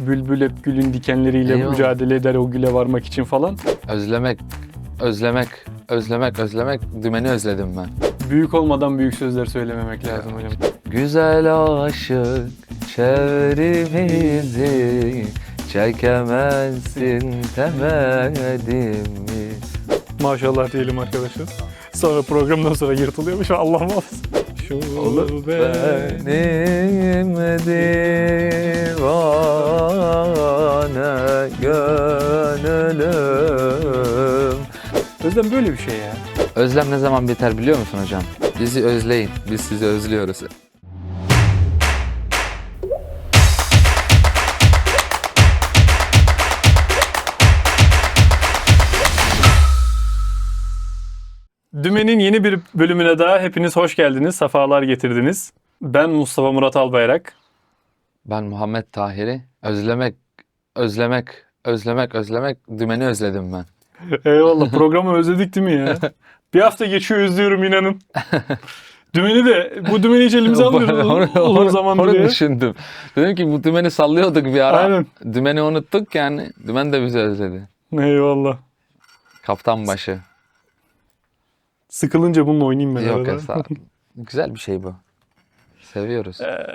Bülbül hep gülün dikenleriyle Eyvallah. mücadele eder o güle varmak için falan. Özlemek, özlemek, özlemek, özlemek. Dümeni özledim ben. Büyük olmadan büyük sözler söylememek lazım hocam. Güzel aşık çevrimizi çekemezsin demedim mi? Maşallah diyelim arkadaşlar. Sonra programdan sonra yırtılıyormuş Allah muhafaza. Be- Benim divane gönlüm. Özlem böyle bir şey ya. Özlem ne zaman biter biliyor musun hocam? Bizi özleyin. Biz sizi özlüyoruz. Dümen'in yeni bir bölümüne daha hepiniz hoş geldiniz, sefalar getirdiniz. Ben Mustafa Murat Albayrak. Ben Muhammed Tahir'i özlemek, özlemek, özlemek, özlemek dümeni özledim ben. Eyvallah programı özledik değil mi ya? Bir hafta geçiyor özlüyorum inanın. Dümeni de, bu dümeni hiç elimize almıyoruz uzun zamandır onu düşündüm. Dedim ki bu dümeni sallıyorduk bir ara. Aynen. Dümeni unuttuk yani. Dümen de bizi özledi. Eyvallah. Kaptan başı. Sıkılınca bununla oynayayım ben Yok arada. estağfurullah. Güzel bir şey bu. Seviyoruz. Ee,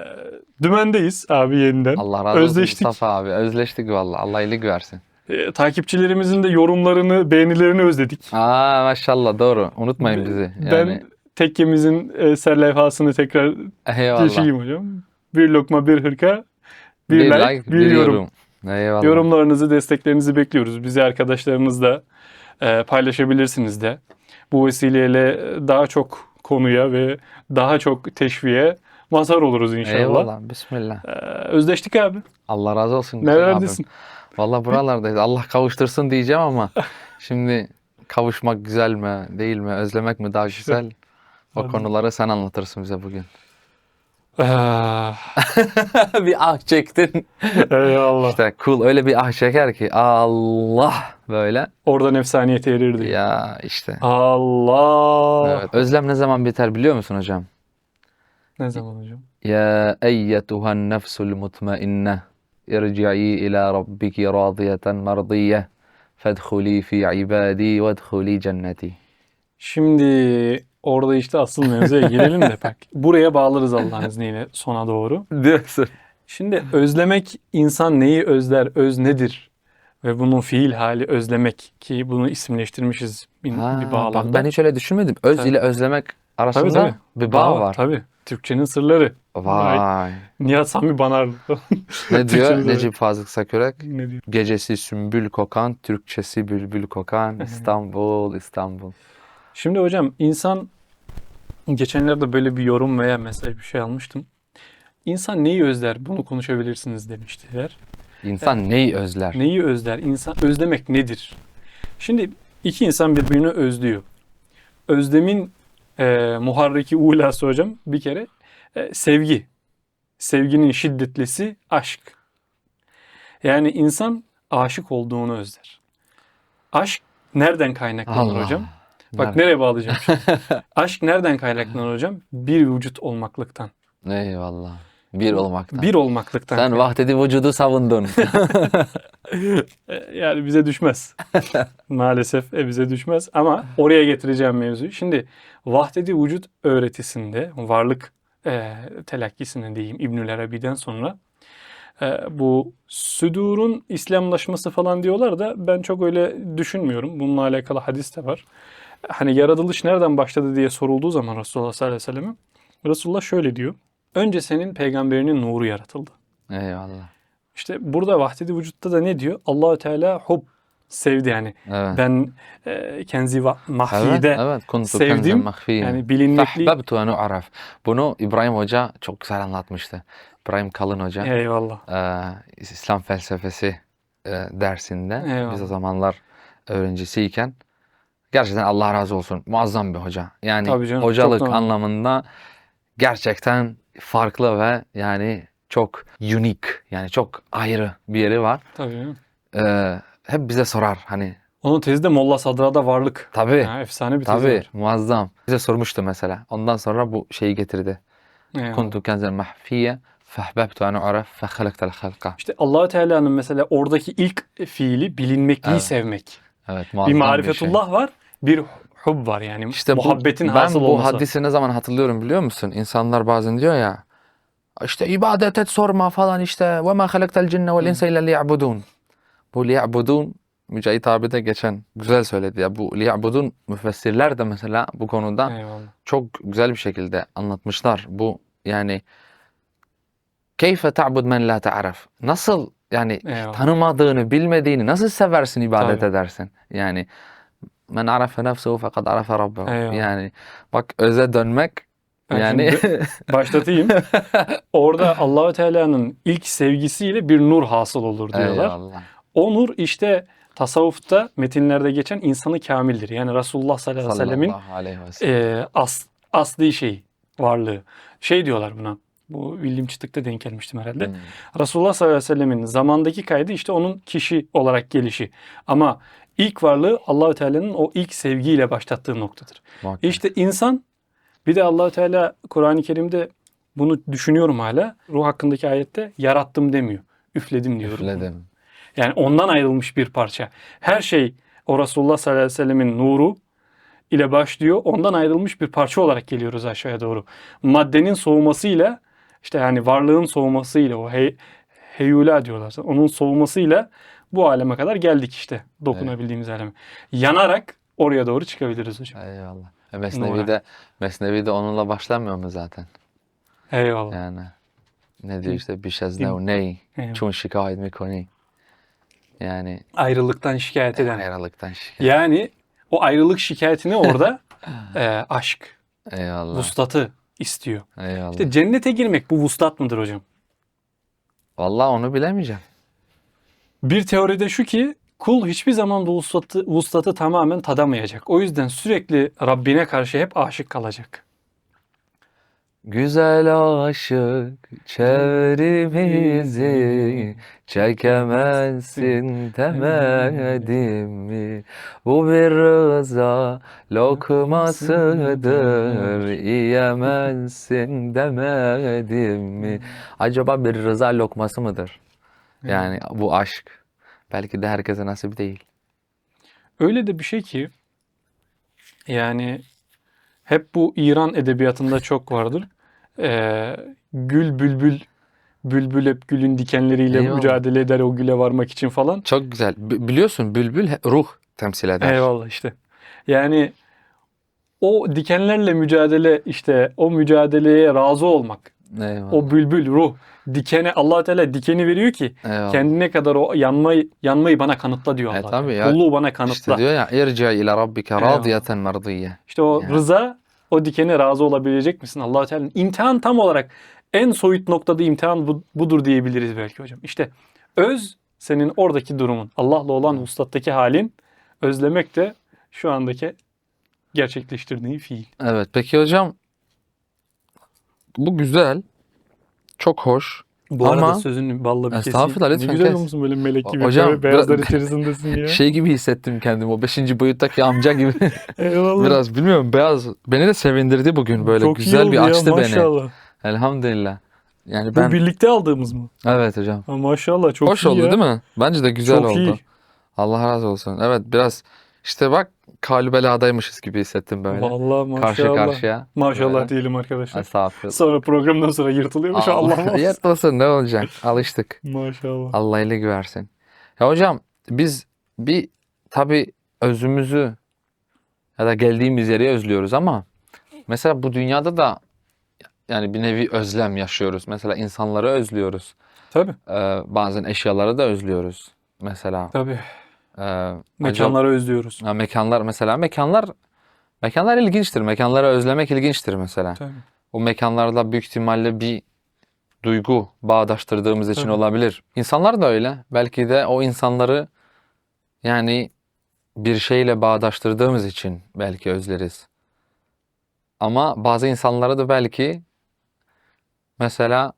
Dümendeyiz abi yeniden. Allah razı özleştik. olsun Mustafa abi. Özleştik vallahi. Allah iyilik versin. Ee, takipçilerimizin de yorumlarını, beğenilerini özledik. Aa maşallah doğru. Unutmayın bizi. Yani, Ben tekkemizin e, serlevhasını tekrar eyvallah. geçeyim hocam. Bir lokma, bir hırka, bir, Bir like, bir, yorum. Eyvallah. Yorumlarınızı, desteklerinizi bekliyoruz. Bizi arkadaşlarınızla e, paylaşabilirsiniz de. Bu vesileyle daha çok konuya ve daha çok teşviğe mazhar oluruz inşallah. Eyvallah. Bismillah. Ee, özleştik abi. Allah razı olsun. Nerelerdesin? Vallahi buralardayız. Allah kavuştursun diyeceğim ama şimdi kavuşmak güzel mi, değil mi, özlemek mi daha güzel? O konuları sen anlatırsın bize bugün. Ah, bir ah çektin. eyvallah. İşte cool öyle bir ah çeker ki Allah böyle. Oradan efsaniyete erirdi. Ya işte. Allah. Evet. Özlem ne zaman biter biliyor musun hocam? Ne zaman hocam? Ya eyyetuhan nefsul mutmainne irci'i ila rabbiki radiyeten mardiyye fedhuli fi ibadi vedhuli cenneti. Şimdi orada işte asıl mevzuya gelelim de bak. Buraya bağlarız Allah'ın izniyle sona doğru. Diyorsun. Şimdi özlemek insan neyi özler, öz nedir? Ve bunun fiil hali özlemek ki bunu isimleştirmişiz bir, Ha, bir bağlamda. bak ben hiç öyle düşünmedim. Öz Tabii. ile özlemek arasında Tabii, tabii. bir bağ var. Tabii. Türkçenin sırları. Vay. Nihat Sami Banarlı. Ne diyor. Necip Fazıl Sakürek? ne diyor? Gecesi sümbül kokan, Türkçesi bülbül kokan, İstanbul, İstanbul. Şimdi hocam insan geçenlerde böyle bir yorum veya mesaj bir şey almıştım. İnsan neyi özler? Bunu konuşabilirsiniz demiştiler. İnsan neyi özler? Neyi özler? İnsan özlemek nedir? Şimdi iki insan birbirini özlüyor. Özlemin e, muharriki ulası hocam bir kere e, sevgi. Sevginin şiddetlisi aşk. Yani insan aşık olduğunu özler. Aşk nereden kaynaklanır Allah. hocam? Bak Nerede? nereye bağlayacağım şimdi? Aşk nereden kaynaklanır hocam? Bir vücut olmaklıktan. Eyvallah. Bir olmaktan. Bir olmaklıktan. Sen vahdedi vücudu savundun. E, Yani bize düşmez. Maalesef e, bize düşmez ama oraya getireceğim mevzuyu. Şimdi vahdedi vücut öğretisinde varlık e, telakkisinde diyeyim İbnül Arabi'den sonra e, bu südurun İslamlaşması falan diyorlar da ben çok öyle düşünmüyorum. Bununla alakalı hadis de var. Hani yaratılış nereden başladı diye sorulduğu zaman Resulullah sallallahu aleyhi ve sellem'e Resulullah şöyle diyor. Önce senin peygamberinin nuru yaratıldı. Eyvallah. İşte burada vahdedi vücutta da ne diyor? Allahü Teala hub sevdi yani. Evet. Ben e, kenzi Evet, mahfide evet. Kuntu sevdim. mahfiyen. yani bilinmekli. Fahbebtu en u'raf. Bunu İbrahim Hoca çok güzel anlatmıştı. İbrahim Kalın Hoca. Eyvallah. Eee, İslam felsefesi eee, dersinde Eyvallah. biz o zamanlar öğrencisiyken gerçekten Allah razı olsun muazzam bir hoca. Yani Tabii canım, hocalık anlamında gerçekten farklı ve yani çok unique yani çok ayrı bir yeri var. Tabii. Ee, hep bize sorar hani. Onun tezi de Molla Sadra'da varlık. Tabii. Ha, efsane bir tezi Tabii var. muazzam. Bize sormuştu mesela. Ondan sonra bu şeyi getirdi. Kuntu kenzel mahfiye fehbebtu an araf fehalaktel halka. İşte Allahü Teala'nın mesela oradaki ilk fiili bilinmekliği evet. sevmek. Evet, Bir marifetullah var, bir hub var yani İşte bu- muhabbetin ben hasıl bu olması. hadisi ne zaman hatırlıyorum biliyor musun? İnsanlar bazen diyor ya işte ibadet et sorma falan işte ve ma halaktel cinne vel insa illa liya'budun. Bu liya'budun Mücahit abi de geçen güzel söyledi ya. Bu liya'budun müfessirler de mesela bu konuda Eyvallah. çok güzel bir şekilde anlatmışlar. Bu yani keyfe ta'bud men la ta'raf. Nasıl yani Eyvallah. tanımadığını, bilmediğini nasıl seversin, ibadet Tabii. edersin? Yani men arafe nefsehu fekad arafe rabbehu. Eyvallah. Yani bak öze dönmek Ben yani başlatayım. Orada Allahu Teala'nın ilk sevgisiyle bir nur hasıl olur diyorlar. Eyvallah. O nur işte tasavvufta metinlerde geçen insanı kamildir. Yani Resulullah sallallahu aleyhi ve sellemin Sallallahu aleyhi ve sellem. e, as, asli şey, varlığı. Şey diyorlar buna. Bu William Çıtık'ta denk gelmiştim herhalde. Hmm. Resulullah sallallahu aleyhi ve sellemin zamandaki kaydı işte onun kişi olarak gelişi. Ama ilk varlığı Allahü Teala'nın o ilk sevgiyle başlattığı noktadır. Muhakkak. İşte insan bir de Allahü Teala Kur'an-ı Kerim'de bunu düşünüyorum hala. Ruh hakkındaki ayette yarattım demiyor. Üfledim diyor. Üfledim. Yani ondan ayrılmış bir parça. Her şey o Resulullah sallallahu aleyhi ve sellemin nuru ile başlıyor. Ondan ayrılmış bir parça olarak geliyoruz aşağıya doğru. Maddenin soğumasıyla işte yani varlığın soğumasıyla o hey, heyula diyorlar. Onun soğumasıyla bu aleme kadar geldik işte. Dokunabildiğimiz aleme. Yanarak oraya doğru çıkabiliriz hocam. Eyvallah. E, Mesnevi'de, Mesnevi'de onunla başlamıyor mu zaten? Eyvallah. Yani ne diyor işte bir şeznev ney çun şikayet mikoni. Yani Ayrılıktan şikayet eden. ayrılıktan şikayet. Yani o ayrılık şikayetini orada e, aşk, Eyvallah. vuslatı istiyor. Eyvallah. İşte cennete girmek bu vuslat mıdır hocam? Vallahi onu bilemeyeceğim. Bir teoride şu ki kul hiçbir zaman bu vuslatı, vuslatı tamamen tadamayacak. O yüzden sürekli Rabbine karşı hep aşık kalacak. Güzel aşık çevremizi çekemezsin demedim mi? Bu bir rıza lokmasıdır yiyemezsin demedim mi? Acaba bir rıza lokması mıdır? Yani bu aşk. Belki de herkese nasip değil. Öyle de bir şey ki yani hep bu İran edebiyatında çok vardır. Ee, gül bülbül bülbül hep gülün dikenleriyle Eyvallah. mücadele eder o güle varmak için falan. Çok güzel. B- biliyorsun bülbül ruh temsil eder. Eyvallah işte. Yani o dikenlerle mücadele işte o mücadeleye razı olmak. Eyvallah. O bülbül ruh dikene Allah Teala dikeni veriyor ki Eyvallah. kendine kadar o yanmayı yanmayı bana kanıtla diyor E, Allah. tabii Teala. ya. Kulluğu bana kanıtla. İşte diyor ya irci ila rabbike radiyeten merdiyye. İşte o Yani. rıza o dikene razı olabilecek misin Allah Teala'nın imtihan tam olarak en soyut noktada imtihan bu- budur diyebiliriz belki hocam. İşte öz senin oradaki durumun. Allah'la olan vuslattaki halin özlemek de şu andaki gerçekleştirdiğin fiil. Evet peki hocam bu güzel. Çok hoş. Bu Ama- arada sözünü balla bir. Estağfurullah, lütfen Ne güzel kes. olmuşsun böyle melek gibi. Hocam, böyle beyazlar içerisindesin ya. Şey gibi hissettim kendimi o 5. boyuttaki amca gibi. Eyvallah. Biraz bilmiyorum beyaz. Beni de sevindirdi bugün böyle Çok güzel bir ya, açtı beni. Maşallah. Elhamdülillah. Yani Bu ben birlikte aldığımız mı? evet hocam. Ha, maşallah çok Hoş iyi oldu ya. değil mi? Bence de güzel Çok oldu. iyi. Allah razı olsun. Evet biraz işte bak kalbeladaymışız gibi hissettim böyle. Vallahi maşallah. Karşı karşıya. Maşallah Böyle. diyelim arkadaşlar. Estağfurullah. Sonra programdan sonra yırtılıyormuş Allah Allah. Yırtmasın ne olacak? Alıştık. Maşallah. Allah iyilik versin. Ya hocam biz bir tabii özümüzü ya da geldiğimiz yeri özlüyoruz ama mesela bu dünyada da yani bir nevi özlem yaşıyoruz. Mesela insanları özlüyoruz. Tabii. Ee, bazen eşyaları da özlüyoruz. Mesela Tabii. E, acaba- Mekanları özlüyoruz. Ha, mekanlar mesela mekanlar mekanlar ilginçtir. Mekanları özlemek ilginçtir mesela. Tabii. O mekanlarla büyük ihtimalle bir duygu bağdaştırdığımız için Tabii. olabilir. İnsanlar da öyle. Belki de o insanları yani bir şeyle bağdaştırdığımız için belki özleriz. Ama bazı insanlara da belki mesela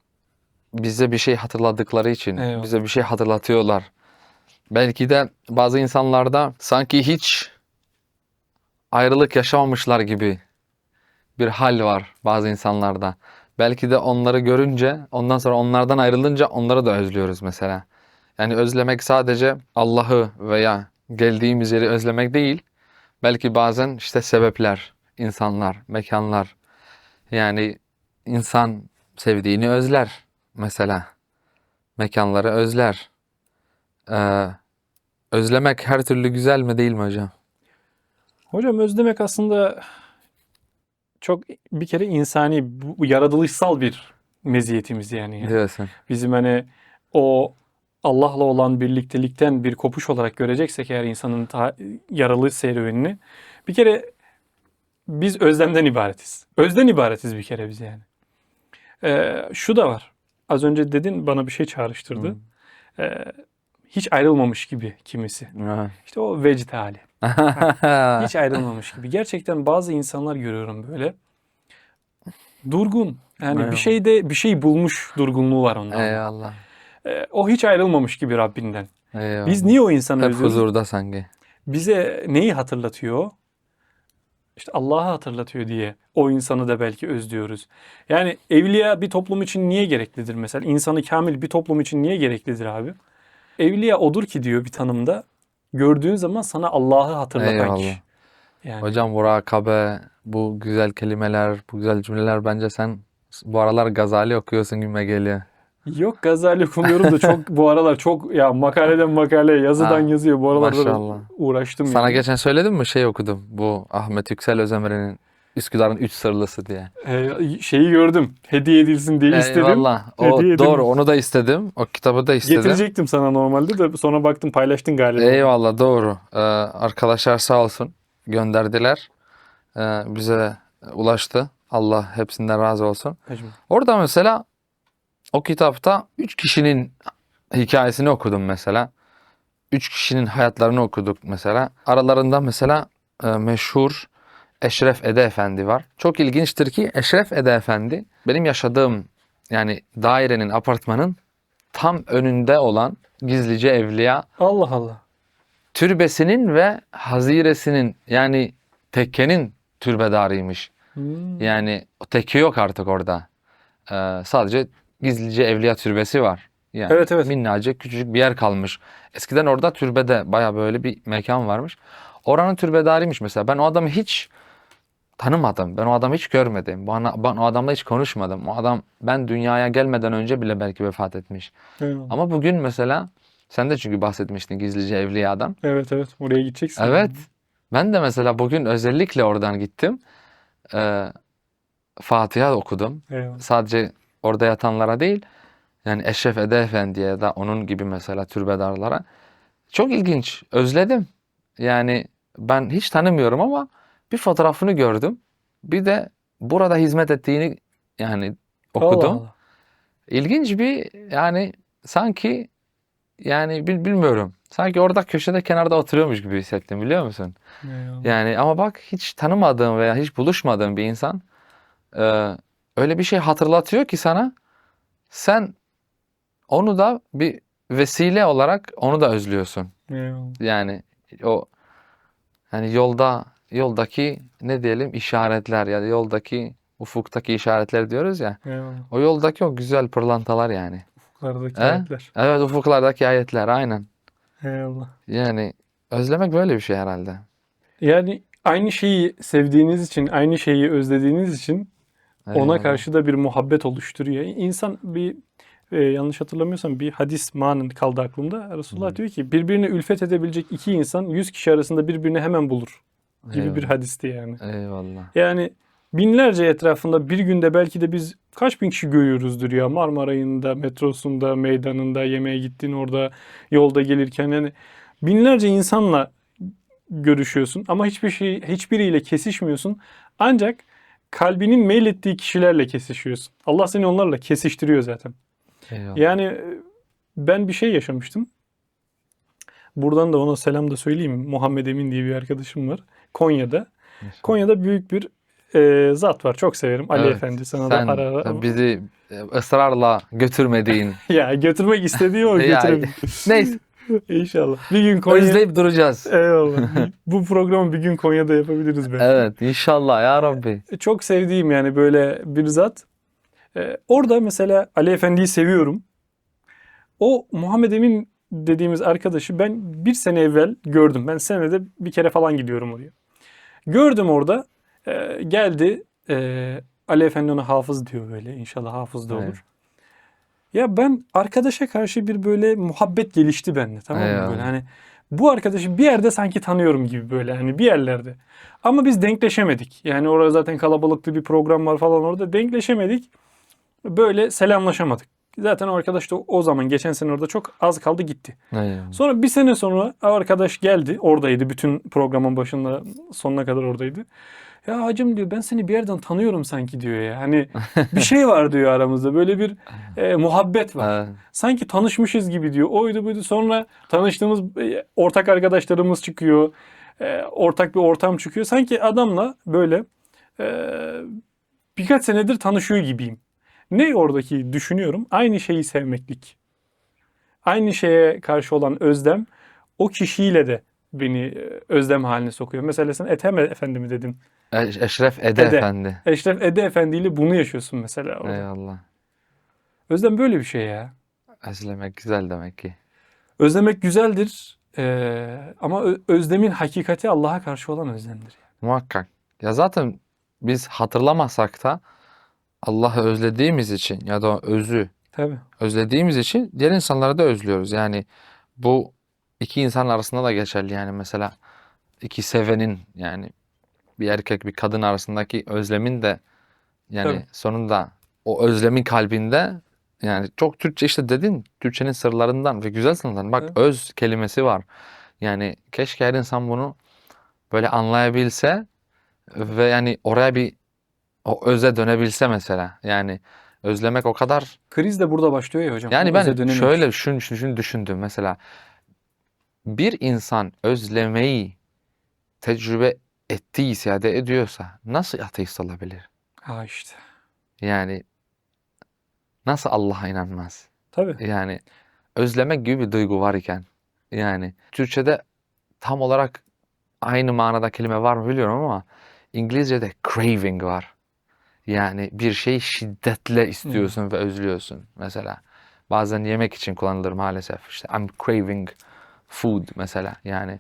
bize bir şey hatırladıkları için, Eyvallah. bize bir şey hatırlatıyorlar. Belki de bazı insanlarda sanki hiç ayrılık yaşamamışlar gibi bir hal var bazı insanlarda. belki de onları görünce, ondan sonra onlardan ayrılınca onları da özlüyoruz mesela. Yani özlemek sadece Allah'ı veya geldiğimiz yeri özlemek değil. Belki bazen işte sebepler, insanlar, mekanlar. Yani insan sevdiğini özler mesela. Mekanları özler. Ee, özlemek her türlü güzel mi değil mi hocam? Hocam özlemek aslında çok bir kere insani, bu yaratılışsal bir meziyetimiz yani. Diyorsun. Bizim hani o Allah'la olan birliktelikten bir kopuş olarak göreceksek eğer insanın ta- yaralı serüvenini bir kere biz özlemden ibaretiz. Özden ibaretiz bir kere biz yani. Ee, şu da var. Az önce dedin bana bir şey çağrıştırdı. Ee, hiç ayrılmamış gibi kimisi. Evet. İşte o vecd hali. Hiç ayrılmamış gibi. Gerçekten bazı insanlar görüyorum böyle. Durgun. Yani Eyvallah. bir şeyde bir şey bulmuş durgunluğu var onda. Eyvallah. Ee, o hiç ayrılmamış gibi Rabbinden. Eyvallah. Biz niye o insanı Hep özlüyoruz? huzurda sanki. Bize neyi hatırlatıyor? İşte Allah'ı hatırlatıyor diye o insanı da belki özlüyoruz. Yani evliya bir toplum için niye gereklidir mesela? İnsanı kamil bir toplum için niye gereklidir abi? Evliya odur ki diyor bir tanımda. Gördüğün zaman sana Allah'ı hatırlatan Eyvallah. kişi. Yani. Hocam murakabe, bu güzel kelimeler, bu güzel cümleler bence sen bu aralar Gazali okuyorsun gibi geliyor. Yok Gazali okumuyorum da çok bu aralar çok ya makaleden makaleye yazıdan Ha, yazıyor. Bu aralar maşallah. uğraştım. Sana yani. geçen söyledim mi şey okudum. Bu Ahmet Yüksel Özemir'in Üsküdar'ın Üç Sırlısı diye. Ee, şeyi gördüm. Hediye edilsin diye istedim. Eyvallah. O Hediye doğru edilmiş. onu da istedim. O kitabı da istedim. Getirecektim sana normalde de sonra baktım paylaştın galiba. Eyvallah doğru. Ee, arkadaşlar sağ olsun gönderdiler. Ee, bize ulaştı. Allah hepsinden razı olsun. Hacım. Orada mesela o kitapta üç kişinin hikayesini okudum mesela. Üç kişinin hayatlarını okuduk mesela. Aralarında mesela e, meşhur Eşref Ede Efendi var. Çok ilginçtir ki Eşref Ede Efendi benim yaşadığım yani dairenin, apartmanın tam önünde olan gizlice evliya Allah Allah. türbesinin ve haziresinin yani tekkenin türbedarıymış. Hmm. Yani o tekke yok artık orada. Ee, sadece gizlice evliya türbesi var. Yani Evet, evet. minnacık küçücük bir yer kalmış. Eskiden orada türbede baya böyle bir mekan varmış. Oranın türbedarıymış mesela. Ben o adamı hiç tanımadım. Ben o adamı hiç görmedim. Bana, ben o adamla hiç konuşmadım. O adam ben dünyaya gelmeden önce bile belki vefat etmiş. Eyvallah. Ama bugün mesela sen de çünkü bahsetmiştin gizlice evliyadan. Evet evet oraya gideceksin. Evet. Ben de mesela bugün özellikle oradan gittim. Ee, Fatiha okudum. Eyvallah. Sadece orada yatanlara değil, yani Eşref Ede Efendi'ye da onun gibi mesela türbedarlara. Çok ilginç. Özledim. Yani ben hiç tanımıyorum ama bir fotoğrafını gördüm. Bir de burada hizmet ettiğini yani okudum. Allah Allah. İlginç bir yani sanki yani bil- bilmiyorum. Sanki orada köşede kenarda oturuyormuş gibi hissettim biliyor musun? Eyvallah. Yani ama bak hiç tanımadığın veya hiç buluşmadığın bir insan e, öyle bir şey hatırlatıyor ki sana sen onu da bir vesile olarak onu da özlüyorsun. Eyvallah. Yani o hani yolda yoldaki ne diyelim işaretler ya da yoldaki ufuktaki işaretler diyoruz ya. Eyvallah. O yoldaki o güzel pırlantalar yani. Ufuklardaki He? ayetler. Evet ufuklardaki ayetler aynen. Eyvallah. Yani özlemek böyle bir şey herhalde. Yani aynı şeyi sevdiğiniz için, aynı şeyi özlediğiniz için ona Eyvallah. karşı da bir muhabbet oluşturuyor. İnsan bir e, yanlış hatırlamıyorsam bir hadis manen kaldı aklımda. Resulullah diyor ki birbirine ülfet edebilecek iki insan 100 kişi arasında birbirini hemen bulur gibi bir Eyvallah. hadisti yani. Eyvallah. Yani binlerce etrafında bir günde belki de biz kaç bin kişi görüyoruzdur ya Marmaray'ında, metrosunda, meydanında, yemeğe gittiğin orada, yolda gelirken yani binlerce insanla görüşüyorsun ama hiçbir şey hiçbiriyle kesişmiyorsun. Ancak kalbinin meylettiği kişilerle kesişiyorsun. Allah seni onlarla kesiştiriyor zaten. Eyvallah. Yani ben bir şey yaşamıştım. Buradan da ona selam da söyleyeyim. Muhammed Emin diye bir arkadaşım var. Konya'da. Konya'da büyük bir e, zat var. Çok severim. Ali Evet, Efendi sana Sen da ara ara. bizi e, ısrarla götürmediğin. Ya götürmek istediği o götürebilir. Neyse İnşallah. Bir gün Konya. özleyip duracağız. Eyvallah. Bu programı bir gün Konya'da yapabiliriz belki. Evet inşallah ya Rabbi. Çok sevdiğim yani böyle bir zat. Ee, orada mesela Ali Efendi'yi seviyorum. O Muhammed Emin dediğimiz arkadaşı ben bir sene evvel gördüm. Ben senede bir kere falan gidiyorum oraya. Gördüm orada. Ee, geldi. Ee, Ali Efendi ona hafız diyor böyle. İnşallah hafız da olur. Evet. Ya ben arkadaşa karşı bir böyle muhabbet gelişti bende tamam mı Eyvallah. böyle hani bu arkadaşı bir yerde sanki tanıyorum gibi böyle hani bir yerlerde. Ama biz denkleşemedik. Yani orada zaten kalabalıklı bir program var falan orada denkleşemedik. Böyle selamlaşamadık. Zaten o arkadaş da o zaman geçen sene orada çok az kaldı gitti. Eyvallah. Sonra bir sene sonra arkadaş geldi. Oradaydı. Bütün programın başında sonuna kadar oradaydı. Ya hacım diyor ben seni bir yerden tanıyorum sanki diyor ya. Hani bir şey var diyor aramızda. Böyle bir e, muhabbet var. Evet. Sanki tanışmışız gibi diyor. Oydu buydu. Sonra tanıştığımız e, ortak arkadaşlarımız çıkıyor. E, ortak bir ortam çıkıyor. Sanki adamla böyle e, birkaç senedir tanışıyor gibiyim. Ne oradaki düşünüyorum? Aynı şeyi sevmeklik. Aynı şeye karşı olan özlem o kişiyle de beni e, özlem haline sokuyor. Mesela sen Ethem Efendi mi dedin? Eş- Eşref Ede, Ede. Efendi. Eşref Ede Efendi ile bunu yaşıyorsun mesela orada. Eyvallah. Özlem böyle bir şey ya. Özlemek güzel demek ki. Özlemek güzeldir eee, ama özlemin hakikati Allah'a karşı olan özlemdir. Muhakkak. Ya zaten biz hatırlamasak da Allah'ı özlediğimiz için ya da özü Tabii. özlediğimiz için diğer insanları da özlüyoruz. Yani bu iki insan arasında da geçerli. Yani mesela iki sevenin yani bir erkek bir kadın arasındaki özlemin de yani Tabii. sonunda o özlemin kalbinde yani çok Türkçe işte dedin Türkçenin sırlarından ve güzel sırlarından. Bak Evet. öz kelimesi var. Yani keşke her insan bunu böyle anlayabilse ve yani oraya bir o öze dönebilse mesela. Yani özlemek o kadar Kriz de burada başlıyor ya hocam. yani ben şöyle şunu, şunu, şunu düşündüm mesela bir insan özlemeyi tecrübe ettiyse ya da ediyorsa nasıl ateist olabilir? Ha işte. Yani nasıl Allah'a inanmaz? Tabii. Yani özlemek gibi bir duygu var iken yani Türkçe'de tam olarak aynı manada kelime var mı bilmiyorum ama İngilizce'de craving var. Yani bir şeyi şiddetle istiyorsun ve özlüyorsun mesela. Bazen yemek için kullanılır maalesef. İşte I'm craving food mesela. Yani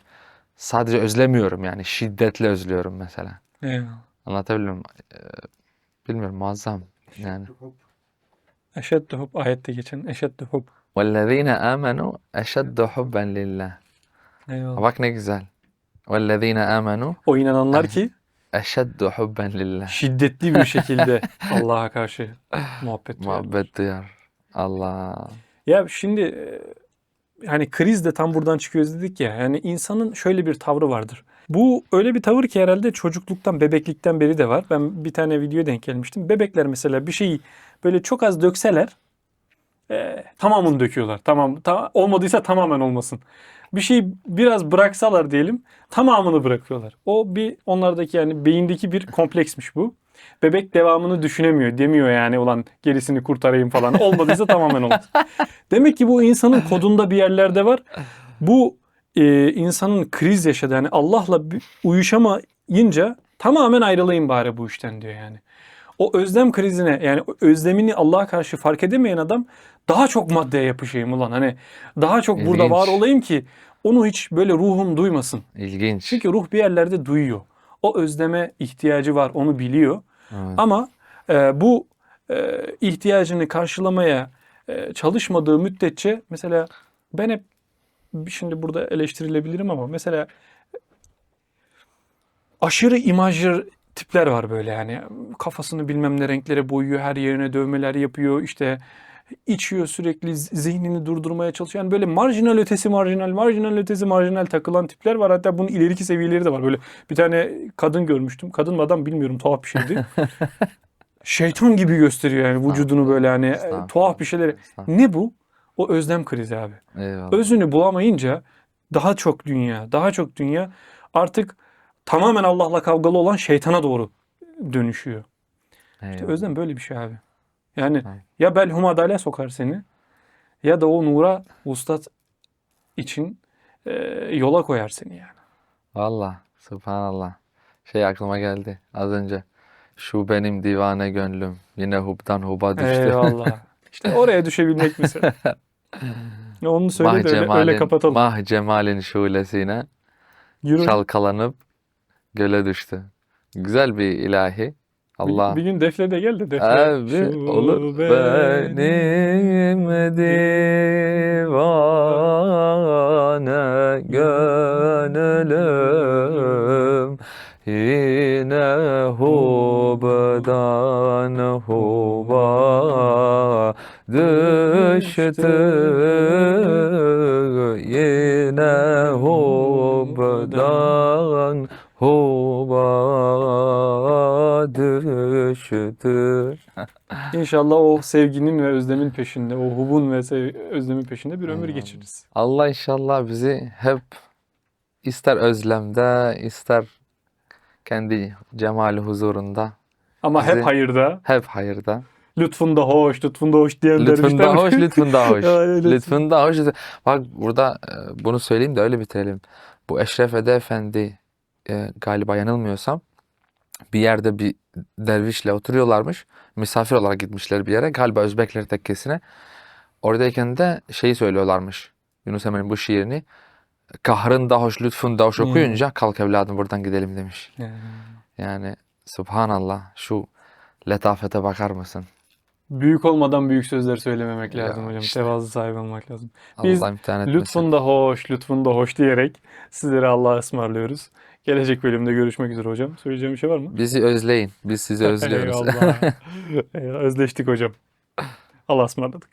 sadece özlemiyorum yani şiddetle özlüyorum mesela. Eyvallah. Anlatabiliyor muyum? Ee, bilmiyorum muazzam yani. Eşedde hub ayette geçen eşedde hub. وَالَّذ۪ينَ آمَنُوا أَشَدُّ حُبًّا لِلّٰهِ Eyvallah. Bak ne güzel. وَالَّذ۪ينَ آمَنُوا O inananlar ki eşeddu hubben lillah. Şiddetli bir şekilde Allah'a karşı muhabbet duyar. Muhabbet duyar. Allah. Ya şimdi e, hani kriz de tam buradan çıkıyoruz dedik ya. Yani insanın şöyle bir tavrı vardır. Bu öyle bir tavır ki herhalde çocukluktan, bebeklikten beri de var. Ben bir tane video denk gelmiştim. Bebekler mesela bir şeyi böyle çok az dökseler e, tamamını döküyorlar. Tamam, ta- olmadıysa tamamen olmasın. Bir şeyi biraz bıraksalar diyelim tamamını bırakıyorlar. O bir onlardaki yani beyindeki bir kompleksmiş bu. Bebek devamını düşünemiyor. Demiyor yani ulan gerisini kurtarayım falan. Olmadıysa tamamen olmaz. Demek ki bu insanın kodunda bir yerlerde var. Bu e, insanın kriz yaşadığı yani Allah'la uyuşamayınca tamamen ayrılayım bari bu işten diyor yani. O özlem krizine yani özlemini Allah'a karşı fark edemeyen adam daha çok maddeye yapışayım ulan. Hani daha çok burada İlginç. var olayım ki onu hiç böyle ruhum duymasın. İlginç. Çünkü ruh bir yerlerde duyuyor. O özleme ihtiyacı var onu biliyor. Evet. Ama e, bu e, ihtiyacını karşılamaya e, çalışmadığı müddetçe mesela ben hep şimdi burada eleştirilebilirim ama mesela aşırı imajlı tipler var böyle yani kafasını bilmem ne renklere boyuyor her yerine dövmeler yapıyor işte içiyor sürekli zihnini durdurmaya çalışıyor. Yani böyle marjinal ötesi marjinal, marjinal ötesi marjinal takılan tipler var. Hatta bunun ileriki seviyeleri de var. Böyle bir tane kadın görmüştüm. Kadın mı adam bilmiyorum tuhaf bir şeydi. Şeytan gibi gösteriyor yani vücudunu böyle hani e, tuhaf bir şeyleri. Ne bu? O özlem krizi abi. Eyvallah. Özünü bulamayınca daha çok dünya, daha çok dünya artık tamamen Allah'la kavgalı olan şeytana doğru dönüşüyor. Eyvallah. Özlem böyle bir şey abi. Yani Evet. ya belhum adale sokar seni ya da o nura ustat için e, yola koyar seni yani. Valla. Subhanallah. Şey aklıma geldi az önce. Şu benim divane gönlüm yine hubdan huba düştü. Eyvallah. İşte oraya düşebilmek mesela. Onu söyle Mah de öyle, öyle cemalin, kapatalım. mah cemalin şulesine Yürü. çalkalanıp göle düştü. Güzel bir ilahi. Bir, Allah bir gün defle de gel de defle. Abi Şu olur benim divane gönlüm yine hubdan huba düştü yine hubdan huba düştü. İnşallah o sevginin ve özlemin peşinde, o hubun ve özlemin peşinde bir ömür Eyvallah. geçiririz. Allah inşallah bizi hep ister özlemde, ister kendi cemali huzurunda, Ama hep Bizi- hayırda, hep hayırda. lütfunda hoş, lütfunda hoş diyen Lütfunda hoş, lütfunda hoş. Lütfunda hoş. Bak burada e, bunu söyleyeyim de öyle bitirelim. Bu Eşref Ede Efendi e, galiba yanılmıyorsam bir yerde bir dervişle oturuyorlarmış. Misafir olarak gitmişler bir yere. Galiba Özbekler tekkesine. Oradayken de şeyi söylüyorlarmış. Yunus Emre'nin bu şiirini. Kahrın da hoş, lütfun da hoş Hmm. okuyunca kalk evladım buradan gidelim demiş. Yani Yani subhanallah şu letafete bakar mısın? Büyük olmadan büyük sözler söylememek Ya lazım hocam. işte. Tevazu sahibi olmak lazım. Biz etmesin. Lütfunda hoş, lütfunda hoş diyerek sizlere Allah'a ısmarlıyoruz. Gelecek bölümde görüşmek üzere hocam. Söyleyeceğim bir şey var mı? Bizi özleyin. Biz sizi özlüyoruz. Eyvallah. Özleştik hocam. Allah'a ısmarladık.